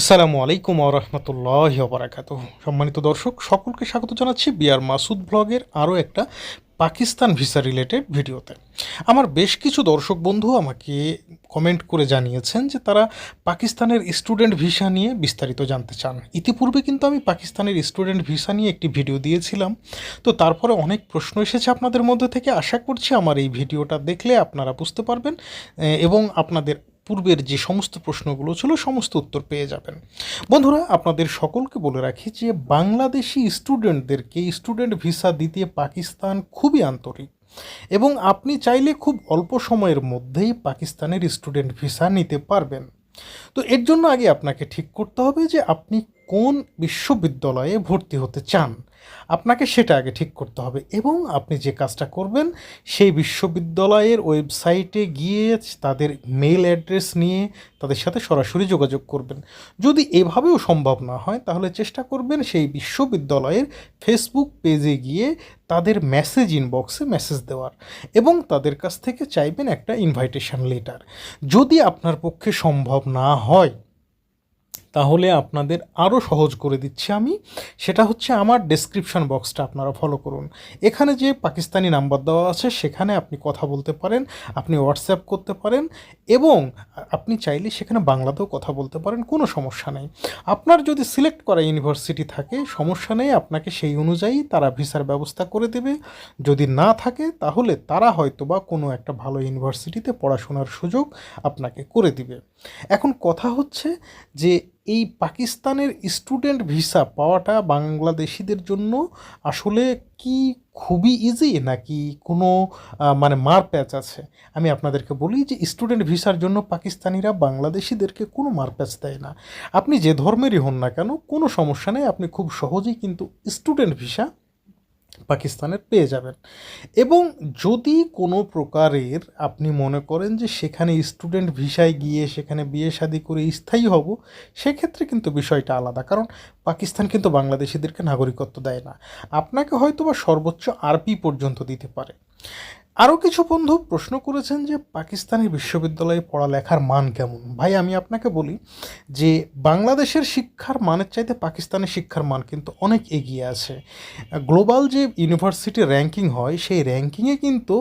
আসসালামু আলাইকুম আরহামতুল্লাহ বারাকাত সম্মানিত দর্শক, সকলকে স্বাগত জানাচ্ছি বিআর মাসুদ ব্লগের আরও একটা পাকিস্তান ভিসা রিলেটেড ভিডিওতে। আমার বেশ কিছু দর্শক বন্ধু আমাকে কমেন্ট করে জানিয়েছেন যে তারা পাকিস্তানের স্টুডেন্ট ভিসা নিয়ে বিস্তারিত জানতে চান। ইতিপূর্বে কিন্তু আমি পাকিস্তানের স্টুডেন্ট ভিসা নিয়ে একটি ভিডিও দিয়েছিলাম। তো তারপরে অনেক প্রশ্ন এসেছে আপনাদের মধ্যে থেকে। আশা করছি আমার এই ভিডিওটা দেখলে আপনারা বুঝতে পারবেন এবং আপনাদের পূর্বের যে সমস্ত প্রশ্নগুলো ছিল, সমস্ত উত্তর পেয়ে যাবেন। বন্ধুরা, আপনাদের সকলকে বলে রাখি যে বাংলাদেশি স্টুডেন্টদেরকে স্টুডেন্ট ভিসা দিতে পাকিস্তান খুবই আন্তরিক এবং আপনি চাইলে খুব অল্প সময়ের মধ্যেই পাকিস্তানের স্টুডেন্ট ভিসা নিতে পারবেন। তো এর জন্য আগে আপনাকে ঠিক করতে হবে যে আপনি কোন বিশ্ববিদ্যালয়ে ভর্তি হতে চান? আপনাকে সেটা আগে ঠিক করতে হবে এবং আপনি যে কাজটা করবেন, সেই বিশ্ববিদ্যালয়ের ওয়েবসাইটে গিয়ে তাদের মেল অ্যাড্রেস নিয়ে তাদের সাথে সরাসরি যোগাযোগ করবেন। যদি এভাবেও সম্ভব না হয়, তাহলে চেষ্টা করবেন সেই বিশ্ববিদ্যালয়ের ফেসবুক পেজে গিয়ে তাদের মেসেজ ইনবক্সে মেসেজ দেওয়ার এবং তাদের কাছ থেকে চাইবেন একটা ইনভাইটেশন লেটার। যদি আপনার পক্ষে সম্ভব না হয় তাহলে আপনাদের আরও সহজ করে দিচ্ছি আমি। সেটা হচ্ছে আমার ডেসক্রিপশন বক্সটা আপনারা ফলো করুন। এখানে যে পাকিস্তানি নাম্বার দেওয়া আছে, সেখানে আপনি কথা বলতে পারেন, আপনি হোয়াটসঅ্যাপ করতে পারেন এবং আপনি চাইলে সেখানে বাংলাতেও কথা বলতে পারেন, কোনো সমস্যা নেই। আপনার যদি সিলেক্ট করা ইউনিভার্সিটি থাকে, সমস্যা নেই, আপনাকে সেই অনুযায়ী তারা ভিসার ব্যবস্থা করে দেবে। যদি না থাকে, তাহলে তারা হয়তো বা কোনো একটা ভালো ইউনিভার্সিটিতে পড়াশোনার সুযোগ আপনাকে করে দিবে। এখন কথা হচ্ছে যে এই পাকিস্তানের স্টুডেন্ট ভিসা পাওয়াটা বাংলাদেশিদের জন্য আসলে কি খুবই ইজি নাকি কোনো মানে মার প্যাচ আছে? আমি আপনাদেরকে বলি যে স্টুডেন্ট ভিসার জন্য পাকিস্তানিরা বাংলাদেশিদেরকে কোনো মার প্যাচ দেয় না। আপনি যে ধর্মেরই হন না কেন, কোনো সমস্যা নেই। আপনি খুব সহজেই কিন্তু স্টুডেন্ট ভিসা পাকিস্তানের পেয়ে যাবেন। এবং যদি কোনো প্রকারের আপনি মনে করেন যে সেখানে স্টুডেন্ট ভিসায় গিয়ে সেখানে বিয়ে শাদি করে স্থায়ী হব, সেক্ষেত্রে কিন্তু বিষয়টা আলাদা। কারণ পাকিস্তান কিন্তু বাংলাদেশিদেরকে নাগরিকত্ব দেয় না। আপনাকে হয়তো বা সর্বোচ্চ আরপি পর্যন্ত দিতে পারে। আরও কিছু বন্ধু প্রশ্ন করেছেন যে পাকিস্তানি বিশ্ববিদ্যালয়ে পড়ালেখার মান কেমন? ভাই, আমি আপনাকে বলি যে বাংলাদেশের শিক্ষার মানের চাইতে পাকিস্তানের শিক্ষার মান কিন্তু অনেক এগিয়ে আছে। গ্লোবাল যে ইউনিভার্সিটি র্যাঙ্কিং হয়, সেই র্যাঙ্কিংয়ে কিন্তু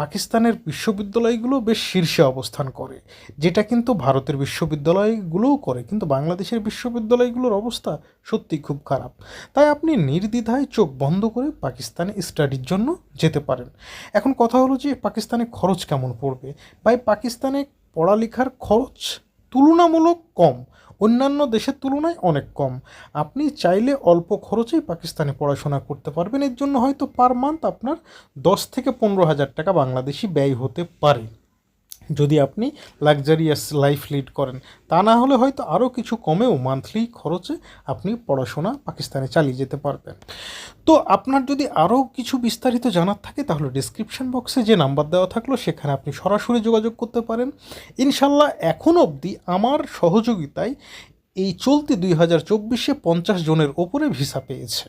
পাকিস্তানের বিশ্ববিদ্যালয়গুলো বেশ শীর্ষে অবস্থান করে, যেটা কিন্তু ভারতের বিশ্ববিদ্যালয়গুলোও করে, কিন্তু বাংলাদেশের বিশ্ববিদ্যালয়গুলোর অবস্থা সত্যি খুব খারাপ। তাই আপনি নির্দ্বিধায় চোখ বন্ধ করে পাকিস্তানে স্টাডির জন্য যেতে পারেন। এখন কথা হলো যে পাকিস্তানে খরচ কেমন পড়বে? বা পাকিস্তানে পড়ালেখার খরচ তুলনামূলক কম। অন্যান্য দেশের তুলনায় অনেক কম। আপনি চাইলে অল্প খরচেই পাকিস্তানে পড়াশোনা করতে পারবেন। এর জন্য হয়তো পার মান্থ আপনার দশ থেকে পনেরো হাজার টাকা বাংলাদেশি ব্যয় হতে পারে। যদি আপনি লাক্সারিয়াস লাইফ লিড করেন, তা না হলে হয়তো আরও কিছু কমেও মান্থলি খরচে আপনি পড়াশোনা পাকিস্তানে চালিয়ে যেতে পারবেন। তো আপনার যদি আরও কিছু বিস্তারিত জানার থাকে, তাহলে ডিসক্রিপশন বক্সে যে নাম্বার দেওয়া থাকল, সেখানে আপনি সরাসরি যোগাযোগ করতে পারেন। ইনশাল্লাহ এখন অবধি আমার সহযোগিতায় এই চলতি দুই হাজার চব্বিশে পঞ্চাশ জনের ওপরে ভিসা পেয়েছে।